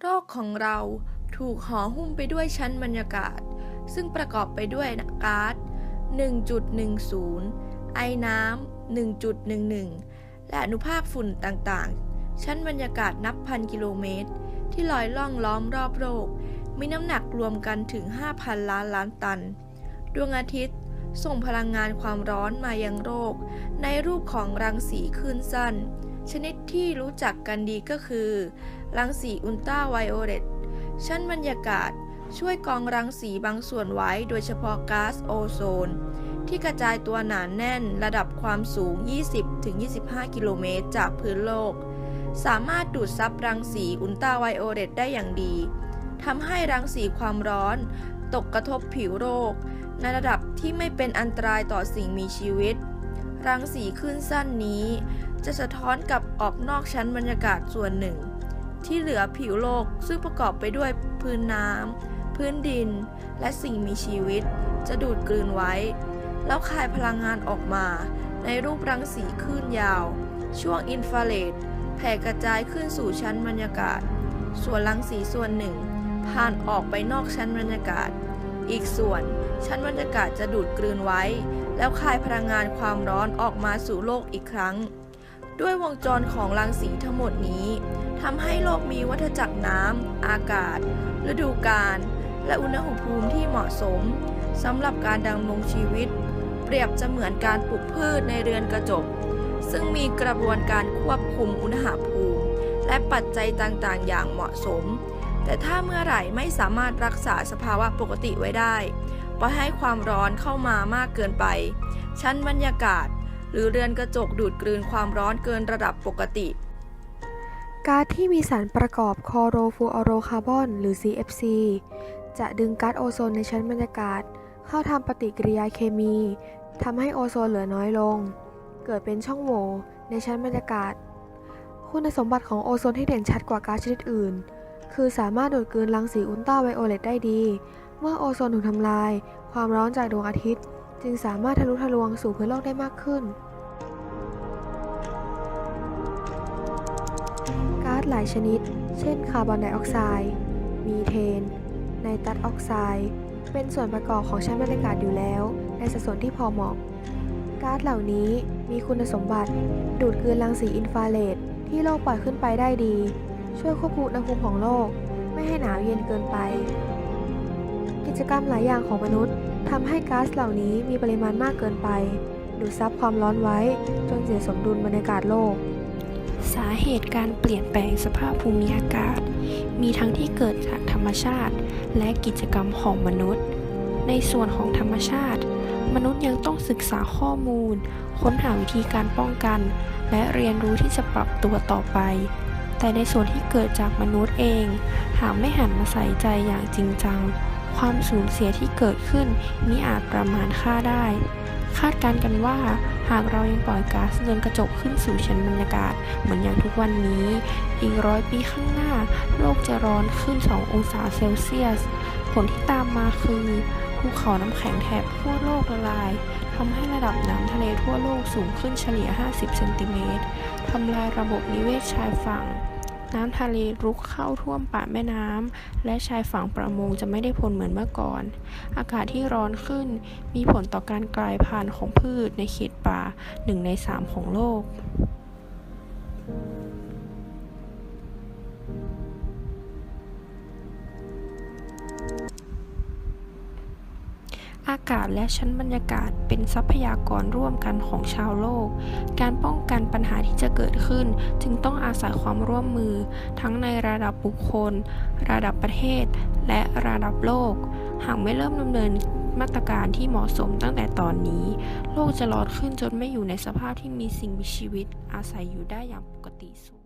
โลกของเราถูกห่อหุ้มไปด้วยชั้นบรรยากาศ ซึ่งประกอบไปด้วยก๊าซ1.10 ไอน้ำ 1.11 และอนุภาคฝุ่นต่างๆ ชั้นบรรยากาศนับพันกิโลเมตร ที่ลอยล่องล้อมรอบโลก มีน้ำหนักรวมกันถึง 5,000 ล้านล้านตัน ดวงอาทิตย์ส่งพลังงานความร้อนมายังโลก ในรูปของรังสีคลื่นสั้น ชนิดที่รู้จักกันดีก็คือ รังสีอุลตราไวโอเลตชั้นบรรยากาศช่วยกองรังสีบางส่วนไว้โดยเฉพาะก๊าซโอโซน ที่กระจายตัวหนานแน่นระดับความสูง 20-25 กิโลเมตรจากพื้นโลก สามารถดูดซับรังสีอุลตราไวโอเลตได้อย่างดีทำให้รังสีความร้อน ตกกระทบผิวโลกในระดับที่ไม่เป็นอันตรายต่อสิ่งมีชีวิต รังสีคลื่นสั้นนี้ จะสะท้อนกลับออกนอกชั้นบรรยากาศส่วนหนึ่ง ที่เหลือผิวโลกซึ่งประกอบไปด้วยพื้นน้ำพื้นดิน และสิ่งมีชีวิต จะดูดกลืนไว้ แล้วคายพลังงานออกมา ในรูปรังสีคลื่นยาว ช่วงอินฟราเรดแผ่กระจายขึ้นสู่ชั้นบรรยากาศ ส่วนรังสีส่วนหนึ่ง ผ่านออกไปนอกชั้นบรรยากาศ อีกส่วนชั้นบรรยากาศจะดูดกลืนไว้ แล้วคายพลังงานความร้อนออกมาสู่โลกอีกครั้ง ด้วยวงจรของรังสีทั้งหมดนี้ทำให้โลกมีวัฏจักรน้ำ อากาศ ฤดูกาล และอุณหภูมิที่เหมาะสมสำหรับการดำรงชีวิต เปรียบจะเหมือนการปลูกพืชในเรือนกระจก ซึ่งมีกระบวนการควบคุมอุณหภูมิ และปัจจัยต่างๆ อย่างเหมาะสม แต่ถ้าเมื่อไหร่ไม่สามารถรักษาสภาวะปกติไว้ได้ปล่อยให้ความร้อนเข้ามามากเกินไป ชั้นบรรยากาศ หรือเรือนกระจกดูดกลืนความร้อนเกินระดับปกติ ก๊าซที่มีสารประกอบคอโรฟูออโรคาร์บอนหรือ CFC จะดึงก๊าซโอโซนในชั้นบรรยากาศ เข้าทำปฏิกิริยาเคมีทำให้โอโซนเหลือน้อยลง เกิดเป็นช่องโหว่ในชั้นบรรยากาศ คุณสมบัติของโอโซนที่เด่นชัดกว่าก๊าซชนิดอื่น คือสามารถดูดกลืนรังสีอุลตราไวโอเลตได้ดี เมื่อโอโซนถูกทำลาย ความร้อนจากดวงอาทิตย์ จึงสามารถทะลุทะลวงสู่พื้นโลกได้มากขึ้น ก๊าซหลายชนิด เช่น คาร์บอนไดออกไซด์ มีเทน ไนตรัสออกไซด์ เป็นส่วนประกอบของชั้นบรรยากาศอยู่แล้ว ในสัดส่วนที่พอเหมาะ ก๊าซเหล่านี้มีคุณสมบัติ ดูดกลืนรังสีอินฟราเรดที่โลกปล่อยขึ้นไปได้ดี ช่วยควบคุมอุณหภูมิของโลก ไม่ให้หนาวเย็นเกินไป กิจกรรมหลายอย่างของมนุษย์ ทำให้ก๊าซเหล่านี้มีปริมาณมากเกินไป ดูดซับความร้อนไว้จนเสียสมดุลบรรยากาศโลก สาเหตุการเปลี่ยนแปลงสภาพภูมิอากาศ มีทั้งที่เกิดจากธรรมชาติ และกิจกรรมของมนุษย์ ในส่วนของธรรมชาติ มนุษย์ยังต้องศึกษาข้อมูล ค้นหาวิธีการป้องกัน และเรียนรู้ที่จะปรับตัวต่อไปแต่ในส่วนที่เกิดจากมนุษย์เอง หากไม่หันมาใส่ใจอย่างจริงจัง ความสูญเสียที่เกิดขึ้นมิอาจประมาณค่าได้ คาดการณ์กันว่า หากเรายังปล่อยก๊าซเรือนกระจกขึ้นสู่ชั้นบรรยากาศ เหมือนอย่างทุกวันนี้ อีกร้อยปีข้างหน้า โลกจะร้อนขึ้น 2 องศาเซลเซียส ผลที่ตามมาคือภูเขาน้ำแข็งแถบทั่วโลกละลายทำให้ระดับน้ำทะเลทั่วโลกสูงขึ้นเฉลี่ย 50 เซนติเมตร ทำลายระบบนิเวศชายฝั่ง น้ำทะเลรุกเข้าท่วมป่าแม่น้ำและชายฝั่งประมงจะไม่ได้ผลเหมือนเมื่อก่อน อากาศที่ร้อนขึ้นมีผลต่อการกลายพันธุ์ของพืชในเขตป่าหนึ่งในสามของโลก อากาศและชั้นบรรยากาศเป็นทรัพยากรร่วมกันของชาวโลก การป้องกันปัญหาที่จะเกิดขึ้น จึงต้องอาศัยความร่วมมือ ทั้งในระดับบุคคล ระดับประเทศ และระดับโลก หากไม่เริ่มดำเนินมาตรการที่เหมาะสมตั้งแต่ตอนนี้ โลกจะร้อนขึ้นจนไม่อยู่ในสภาพที่มีสิ่งมีชีวิตอาศัยอยู่ได้อย่างปกติสุข